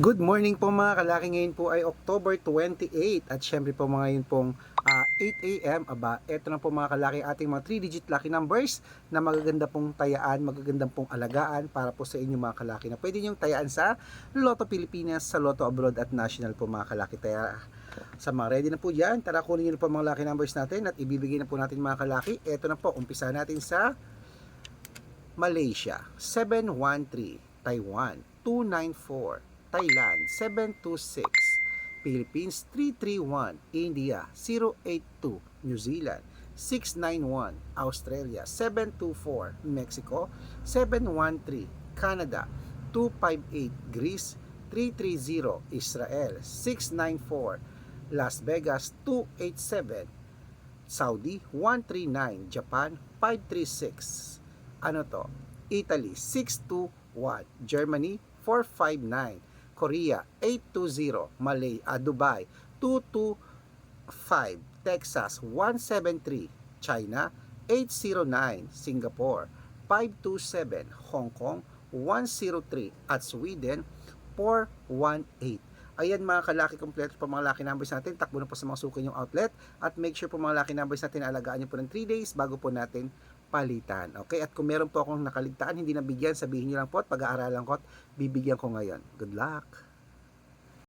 Good morning po mga kalaki. Ngayon po ay October 28 at syempre po mga yun pong ah, 8 a.m. Aba, eto na po mga kalaki ating mga 3-digit lucky numbers na magaganda pong tayaan, magagandang pong alagaan para po sa inyo mga kalaki na pwede niyong tayaan sa Lotto Pilipinas, sa Lotto Abroad at National po mga kalaki. Kaya sa mga ready na po dyan, tara kunin niyo na po mga lucky numbers natin at ibibigay na po natin mga kalaki. Eto na po, umpisa natin sa Malaysia 713, Taiwan 294, Thailand 726, Philippines 331, India 082, New Zealand 691, Australia 724, Mexico 713, Canada 258, Greece 330, Israel 694, Las Vegas 287, Saudi 139, Japan 536, ano to? Italy 621, Germany 459, Korea 820, Malay, ah, Dubai 225, Texas 173, China 809, Singapore 527, Hong Kong 103 at Sweden 418. Ayan mga kalaki kompleto pa mga lucky numbers natin. Takbo na po sa mga suki yung outlet at make sure po mga lucky numbers natin alagaan nyo po ng 3 days bago po natin palitan. Okay? At kung meron po akong nakaligtaan, hindi nabigyan, sabihin nyo lang po at pag-aaralan ko at bibigyan ko ngayon. Good luck!